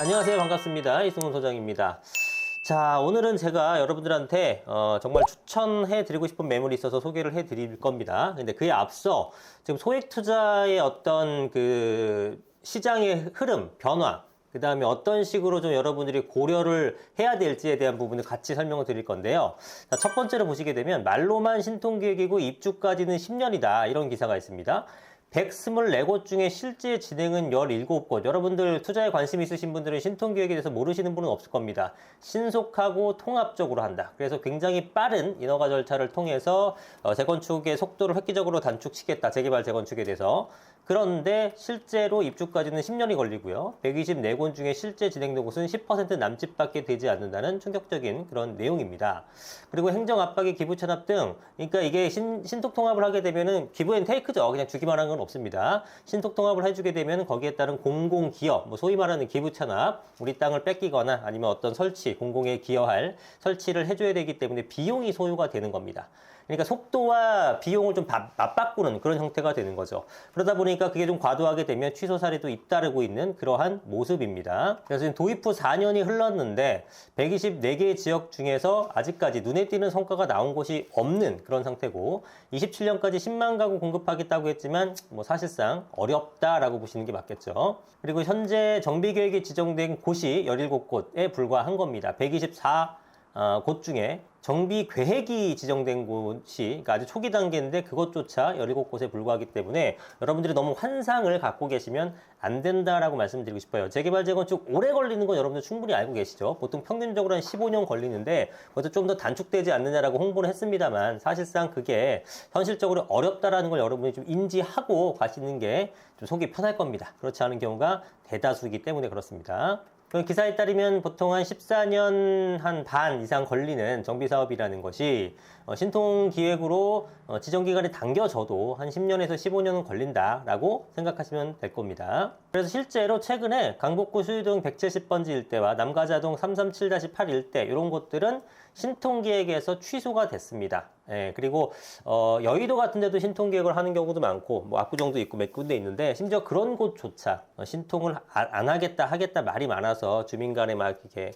안녕하세요. 반갑습니다. 이승훈 소장입니다. 자, 오늘은 제가 여러분들한테 어, 정말 추천해 드리고 싶은 매물이 있어서 소개를 해 드릴 겁니다. 근데 그에 앞서 지금 소액 투자의 어떤 그 시장의 흐름, 변화, 그 다음에 어떤 식으로 좀 여러분들이 고려를 해야 될지에 대한 부분을 같이 설명을 드릴 건데요. 자, 첫 번째로 보시게 되면 말로만 신통기획이고 입주까지는 10년이다. 이런 기사가 있습니다. 124곳 중에 실제 진행은 17곳. 여러분들 투자에 관심 있으신 분들은 신통기획에 대해서 모르시는 분은 없을 겁니다. 신속하고 통합적으로 한다. 그래서 굉장히 빠른 인허가 절차를 통해서 어, 재건축의 속도를 획기적으로 단축시켰다. 재개발 재건축에 대해서. 그런데 실제로 입주까지는 10년이 걸리고요. 124곳 중에 실제 진행된 곳은 10% 남짓밖에 되지 않는다는 충격적인 그런 내용입니다. 그리고 행정 압박의 기부 찬압 등, 그러니까 이게 신, 신속 통합을 하게 되면은 기부 앤 테이크죠. 그냥 주기만 한건 없습니다. 신속 통합을 해주게 되면 거기에 따른 공공 기업, 뭐 소위 말하는 기부 찬압, 우리 땅을 뺏기거나 아니면 어떤 설치, 공공에 기여할 설치를 해줘야 되기 때문에 비용이 소요가 되는 겁니다. 그러니까 속도와 비용을 좀 바- 맞바꾸는 그런 형태가 되는 거죠. 그러다 보니까 그게 좀 과도하게 되면 취소 사례도 잇따르고 있는 그러한 모습입니다. 그래서 지금 도입 후 4년이 흘렀는데 124개 지역 중에서 아직까지 눈에 띄는 성과가 나온 곳이 없는 그런 상태고 27년까지 10만 가구 공급하겠다고 했지만 뭐 사실상 어렵다라고 보시는 게 맞겠죠. 그리고 현재 정비 계획이 지정된 곳이 17곳에 불과한 겁니다. 124 어, 곳 중에 정비 계획이 지정된 곳이 그러니까 아주 초기 단계인데 그것조차 17곳에 불과하기 때문에 여러분들이 너무 환상을 갖고 계시면 안 된다라고 말씀드리고 싶어요. 재개발 재건축 오래 걸리는 건 여러분들 충분히 알고 계시죠. 보통 평균적으로 한 15년 걸리는데 그것도 좀 더 단축되지 않느냐라고 홍보를 했습니다만 사실상 그게 현실적으로 어렵다라는 걸 여러분이 좀 인지하고 가시는 게 좀 속이 편할 겁니다. 그렇지 않은 경우가 대다수이기 때문에 그렇습니다. 그 기사에 따르면 보통 한 14년 한 반 이상 걸리는 정비 사업이라는 것이 어, 신통 기획으로 어, 지정 기간이 당겨져도 한 10년에서 15년은 걸린다라고 생각하시면 될 겁니다. 그래서 실제로 최근에 강북구 수유동 170번지 일대와 남가자동 337-8 일대 이런 곳들은 신통 기획에서 취소가 됐습니다. 예, 그리고 어, 여의도 같은 데도 신통 기획을 하는 경우도 많고 뭐 압구정도 있고 몇 군데 있는데 심지어 그런 곳조차 어, 신통을 아- 안 하겠다 하겠다 말이 많아서 주민 간에 막 이렇게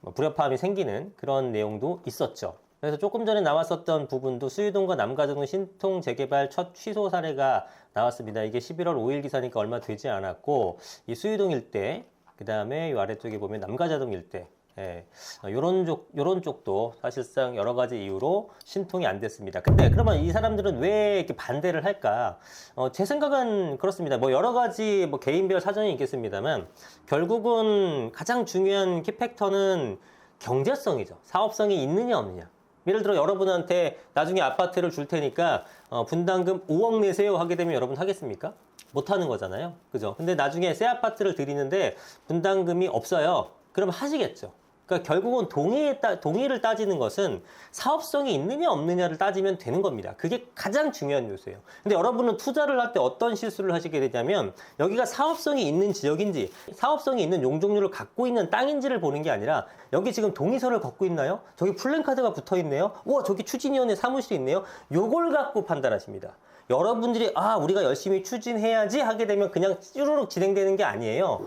뭐 불협화음이 생기는 그런 내용도 있었죠. 그래서 조금 전에 나왔었던 부분도 수유동과 남가동 신통 재개발 첫 취소 사례가 나왔습니다. 이게 11월 5일 기사니까 얼마 되지 않았고 이 수유동 일대 그 다음에 이 아래쪽에 보면 남가자동 일대 예, 어, 요런 쪽, 요런 쪽도 사실상 여러 가지 이유로 신통이 안 됐습니다. 근데 그러면 이 사람들은 왜 이렇게 반대를 할까? 어, 제 생각은 그렇습니다. 뭐 여러 가지 뭐 개인별 사정이 있겠습니다만 결국은 가장 중요한 키팩터는 경제성이죠. 사업성이 있느냐 없느냐. 예를 들어 여러분한테 나중에 아파트를 줄 테니까 어, 분담금 5억 내세요 하게 되면 여러분 하겠습니까? 못 하는 거잖아요. 그죠? 근데 나중에 새 아파트를 드리는데 분담금이 없어요. 그럼 하시겠죠. 그러니까 결국은 동의에 따, 동의를 따지는 것은 사업성이 있느냐 없느냐를 따지면 되는 겁니다. 그게 가장 중요한 요소예요. 근데 여러분은 투자를 할 때 어떤 실수를 하시게 되냐면 여기가 사업성이 있는 지역인지 사업성이 있는 용적률을 갖고 있는 땅인지를 보는 게 아니라 여기 지금 동의서를 갖고 있나요? 저기 플랜카드가 붙어 있네요. 우와 저기 추진위원회 사무실이 있네요. 요걸 갖고 판단하십니다. 여러분들이 아 우리가 열심히 추진해야지 하게 되면 그냥 쭈루룩 진행되는 게 아니에요.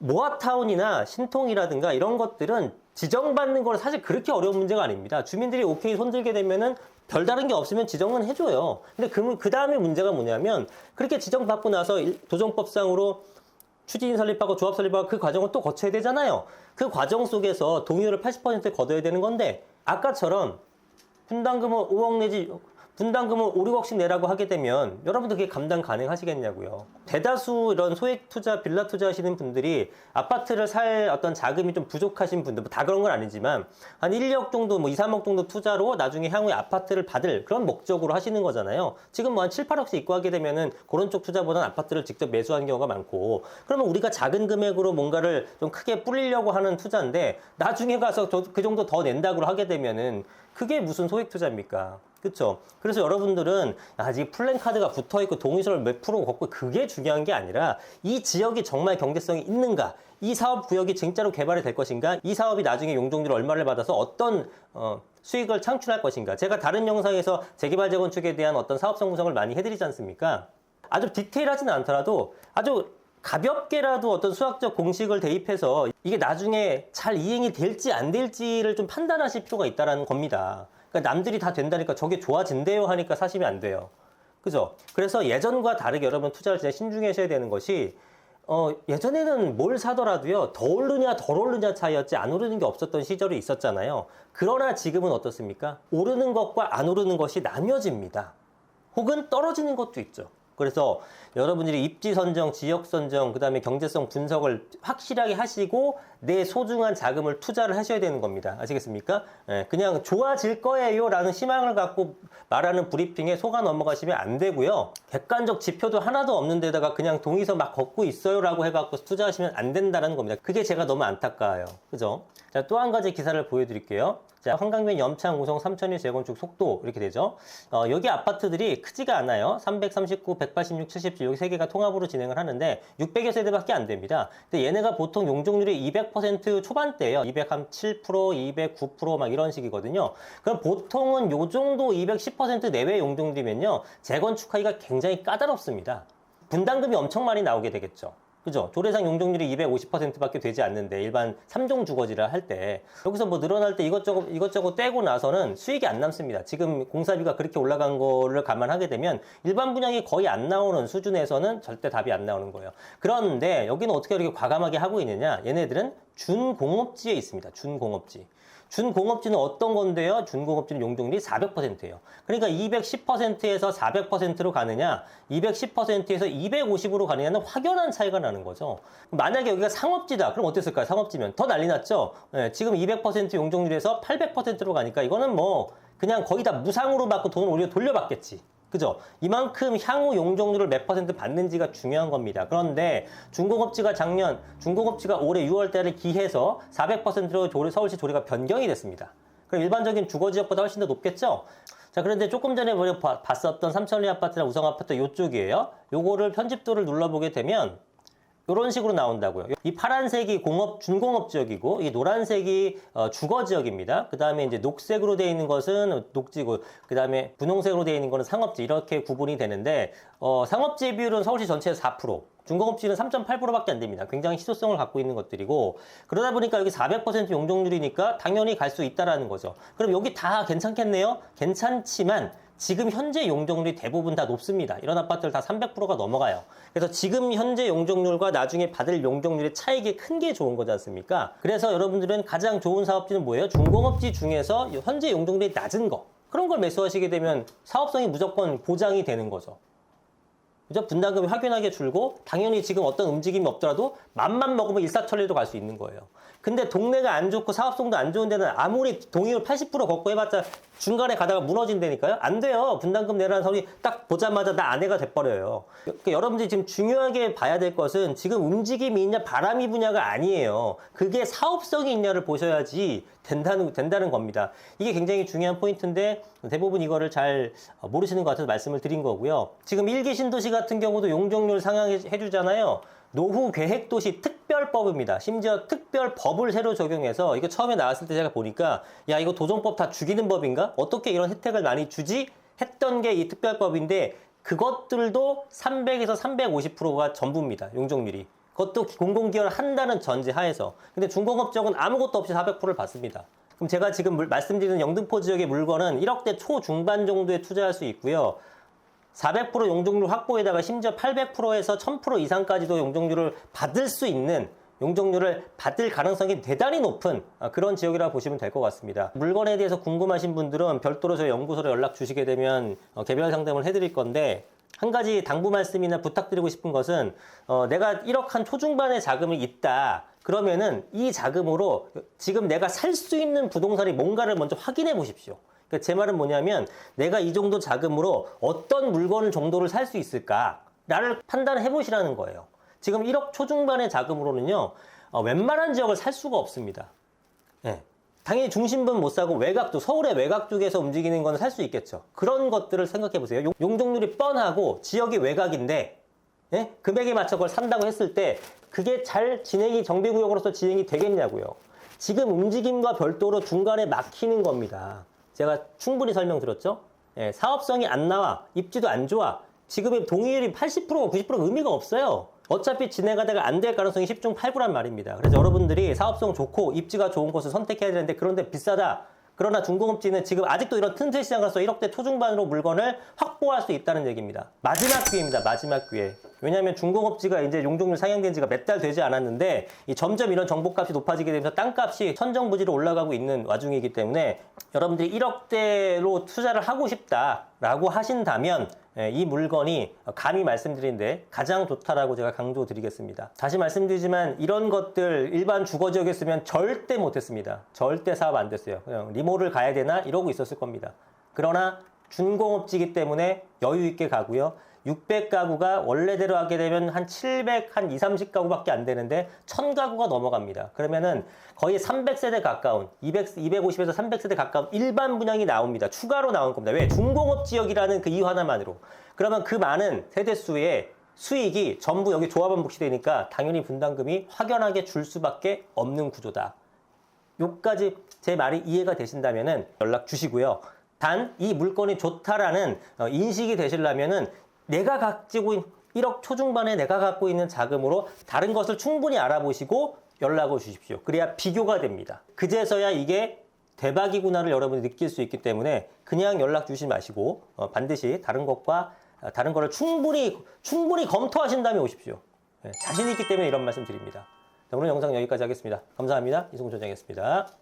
모아타운이나 신통이라든가 이런 것들은 지정받는 건 사실 그렇게 어려운 문제가 아닙니다. 주민들이 오케이 손들게 되면은 별다른 게 없으면 지정은 해줘요. 근데 그, 그 다음에 문제가 뭐냐면 그렇게 지정받고 나서 일- 도정법상으로 추진 설립하고 조합 설립하고 그 과정을 또 거쳐야 되잖아요. 그 과정 속에서 동의율을 80% 걷어야 되는 건데 아까처럼 분담금을 5억 내지 분담금을 5, 6억씩 내라고 하게 되면 여러분들 그게 감당 가능하시겠냐고요. 대다수 이런 소액 투자, 빌라 투자 하시는 분들이 아파트를 살 어떤 자금이 좀 부족하신 분들, 뭐 다 그런 건 아니지만 한 1억 정도, 뭐 2, 3억 정도 투자로 나중에 향후에 아파트를 받을 그런 목적으로 하시는 거잖아요. 지금 뭐 한 7, 8억씩 입고 하게 되면은 그런 쪽 투자보다는 아파트를 직접 매수하는 경우가 많고 그러면 우리가 작은 금액으로 뭔가를 좀 크게 뿌리려고 하는 투자인데 나중에 가서 저- 그 정도 더 낸다고 하게 되면은 그게 무슨 소액 투자입니까? 그렇죠. 그래서 여러분들은 아직 플랜 카드가 붙어 있고 동의서를 몇 프로 걷고 그게 중요한 게 아니라 이 지역이 정말 경제성이 있는가? 이 사업 구역이 진짜로 개발이 될 것인가? 이 사업이 나중에 용적률 얼마를 받아서 어떤 어, 수익을 창출할 것인가? 제가 다른 영상에서 재개발 재건축에 대한 어떤 사업성 분석을 많이 해드리지 않습니까? 아주 디테일하지는 않더라도 아주 가볍게라도 어떤 수학적 공식을 대입해서 이게 나중에 잘 이행이 될지 안 될지를 좀 판단하실 필요가 있다는 겁니다. 그러니까 남들이 다 된다니까 저게 좋아진대요 하니까 사시면 안 돼요. 그죠? 그래서 예전과 다르게 여러분 투자를 진짜 신중하셔야 되는 것이 어, 예전에는 뭘 사더라도요, 더 오르냐, 덜 오르냐 차이였지, 안 오르는 게 없었던 시절이 있었잖아요. 그러나 지금은 어떻습니까? 오르는 것과 안 오르는 것이 나뉘어집니다. 혹은 떨어지는 것도 있죠. 그래서 여러분들이 입지 선정, 지역 선정, 그 다음에 경제성 분석을 확실하게 하시고 내 소중한 자금을 투자를 하셔야 되는 겁니다. 아시겠습니까? 예, 그냥 좋아질 거예요라는 희망을 갖고 말하는 브리핑에 속아 넘어가시면 안 되고요. 객관적 지표도 하나도 없는 데다가 그냥 동의서 막 걷고 있어요라고 해갖고 투자하시면 안 된다는 겁니다. 그게 제가 너무 안타까워요. 그죠? 자, 또 한 가지 기사를 보여드릴게요. 자, 한강변 염창 우성 3천일 재건축 속도 이렇게 되죠. 어, 여기 아파트들이 크지가 않아요. 339, 186, 77 여기 세 개가 통합으로 진행을 하는데 600여 세대밖에 안 됩니다. 근데 얘네가 보통 용적률이 200% 초반대예요. 207%, 209%막 이런 식이거든요. 그럼 보통은 요 정도 210% 내외 용적률이면요. 재건축하기가 굉장히 까다롭습니다. 분담금이 엄청 많이 나오게 되겠죠. 그죠? 조례상 용적률이 250%밖에 되지 않는데 일반 3종 주거지를 할 때 여기서 뭐 늘어날 때 이것저것 이것저것 떼고 나서는 수익이 안 남습니다. 지금 공사비가 그렇게 올라간 거를 감안하게 되면 일반 분양이 거의 안 나오는 수준에서는 절대 답이 안 나오는 거예요. 그런데 여기는 어떻게 이렇게 과감하게 하고 있느냐? 얘네들은 준공업지에 있습니다. 준공업지. 준공업지는 어떤 건데요? 준공업지는 용적률이 400%예요. 그러니까 210%에서 400%로 가느냐, 210%에서 250으로 가느냐는 확연한 차이가 나는 거죠. 만약에 여기가 상업지다. 그럼 어땠을까요? 상업지면 더 난리 났죠. 예, 지금 200% 용적률에서 800%로 가니까 이거는 뭐 그냥 거의 다 무상으로 받고 돈을 오히려 돌려받겠지. 그죠? 이만큼 향후 용적률을 몇 퍼센트 받는지가 중요한 겁니다. 그런데 중공업지가 작년, 중공업지가 올해 6월 달에 기해서 400%로 조례, 서울시 조례가 변경이 됐습니다. 그럼 일반적인 주거 지역보다 훨씬 더 높겠죠? 자, 그런데 조금 전에 봤었던 삼천리 아파트나 우성 아파트 요쪽이에요. 요거를 편집도를 눌러보게 되면 이런 식으로 나온다고요. 이 파란색이 공업 준공업 지역이고 이 노란색이 어, 주거 지역입니다. 그 다음에 이제 녹색으로 되어 있는 것은 녹지고 그 다음에 분홍색으로 되어 있는 것은 상업지 이렇게 구분이 되는데 어, 상업지의 비율은 서울시 전체의 4%. 중공업지는 3.8%밖에 안 됩니다. 굉장히 희소성을 갖고 있는 것들이고 그러다 보니까 여기 400% 용적률이니까 당연히 갈 수 있다라는 거죠. 그럼 여기 다 괜찮겠네요? 괜찮지만 지금 현재 용적률이 대부분 다 높습니다. 이런 아파트들 다 300%가 넘어가요. 그래서 지금 현재 용적률과 나중에 받을 용적률의 차이가 큰 게 좋은 거지 않습니까? 그래서 여러분들은 가장 좋은 사업지는 뭐예요? 중공업지 중에서 현재 용적률이 낮은 거. 그런 걸 매수하시게 되면 사업성이 무조건 보장이 되는 거죠. 그죠? 분담금이 확연하게 줄고 당연히 지금 어떤 움직임이 없더라도 맘만 먹으면 일사천리로 갈 수 있는 거예요. 근데 동네가 안 좋고 사업성도 안 좋은 데는 아무리 동의율 80% 걷고 해봤자 중간에 가다가 무너진다니까요? 안 돼요. 분담금 내라는 소리 딱 보자마자 나 아내가 돼버려요. 그러니까 여러분들이 지금 중요하게 봐야 될 것은 지금 움직임이 있냐 바람이 부냐가 아니에요. 그게 사업성이 있냐를 보셔야지 된다는, 된다는 겁니다. 이게 굉장히 중요한 포인트인데 대부분 이거를 잘 모르시는 것 같아서 말씀을 드린 거고요. 지금 일기 신도시 같은 경우도 용적률 상향해 주잖아요. 노후 계획 도시 특별법입니다. 심지어 특별법을 새로 적용해서 이거 처음에 나왔을 때 제가 보니까 야 이거 도정법 다 죽이는 법인가? 어떻게 이런 혜택을 많이 주지? 했던 게 이 특별법인데 그것들도 300에서 350%가 전부입니다. 용적률이. 그것도 공공기여를 한다는 전제 하에서. 근데 중공업적은 아무것도 없이 400%를 받습니다. 그럼 제가 지금 물- 말씀드리는 영등포 지역의 물건은 1억대 초중반 정도에 투자할 수 있고요. 400% 용적률 확보에다가 심지어 800%에서 1000% 이상까지도 용적률을 받을 수 있는 용적률을 받을 가능성이 대단히 높은 아, 그런 지역이라고 보시면 될 것 같습니다. 물건에 대해서 궁금하신 분들은 별도로 저희 연구소로 연락 주시게 되면 어, 개별 상담을 해드릴 건데 한 가지 당부 말씀이나 부탁드리고 싶은 것은 어, 내가 1억 한 초중반의 자금이 있다. 그러면은 이 자금으로 지금 내가 살 수 있는 부동산이 뭔가를 먼저 확인해 보십시오. 그러니까 제 말은 뭐냐면 내가 이 정도 자금으로 어떤 물건을 정도를 살 수 있을까를 판단해 보시라는 거예요. 지금 1억 초중반의 자금으로는요, 어, 웬만한 지역을 살 수가 없습니다. 예. 당연히 중심부는 못 사고 외곽도 서울의 외곽 쪽에서 움직이는 건 살 수 있겠죠. 그런 것들을 생각해 보세요. 용- 용적률이 뻔하고 지역이 외곽인데 예? 금액에 맞춰 그걸 산다고 했을 때 그게 잘 진행이 정비구역으로서 진행이 되겠냐고요. 지금 움직임과 별도로 중간에 막히는 겁니다. 제가 충분히 설명드렸죠. 예, 사업성이 안 나와, 입지도 안 좋아. 지금의 동의율이 80%, 90% 의미가 없어요. 어차피 진행하다가 안 될 가능성이 10중 8구란 말입니다. 그래서 여러분들이 사업성 좋고 입지가 좋은 곳을 선택해야 되는데 그런데 비싸다. 그러나 중공업지는 지금 아직도 이런 틈새 시장으로서 1억대 초중반으로 물건을 확보할 수 있다는 얘기입니다. 마지막 기회입니다. 마지막 기회. 왜냐하면 중공업지가 이제 용적률 상향된 지가 몇 달 되지 않았는데 이 점점 이런 정보값이 높아지게 되면서 땅값이 천정부지로 올라가고 있는 와중이기 때문에 여러분들이 1억대로 투자를 하고 싶다라고 하신다면 예, 이 물건이 감히 말씀드리는데 가장 좋다라고 제가 강조드리겠습니다. 다시 말씀드리지만 이런 것들 일반 주거 지역이었으면 절대 못했습니다. 절대 사업 안 됐어요. 그냥 리모를 가야 되나 이러고 있었을 겁니다. 그러나 준공업지기 때문에 여유 있게 가고요. 600가구가 원래대로 하게 되면 한 700, 한 2, 30가구밖에 안 되는데 1000가구가 넘어갑니다. 그러면은 거의 300세대 가까운 200, 250에서 300세대 가까운 일반 분양이 나옵니다. 추가로 나온 겁니다. 왜? 중공업 지역이라는 그 이유 하나만으로. 그러면 그 많은 세대수의 수익이 전부 여기 조합원 복시되니까 당연히 분담금이 확연하게 줄 수밖에 없는 구조다. 요까지 제 말이 이해가 되신다면은 연락 주시고요. 단 이 물건이 좋다라는 어, 인식이 되시려면은 내가 가지고 있는 1억 초중반에 내가 갖고 있는 자금으로 다른 것을 충분히 알아보시고 연락을 주십시오. 그래야 비교가 됩니다. 그제서야 이게 대박이구나를 여러분이 느낄 수 있기 때문에 그냥 연락 주지 마시고 어, 반드시 다른 것과 어, 다른 거를 충분히 충분히 검토하신 다음에 오십시오. 예, 자신 있기 때문에 이런 말씀 드립니다. 자, 오늘 영상 여기까지 하겠습니다. 감사합니다. 이승훈 조장이었습니다.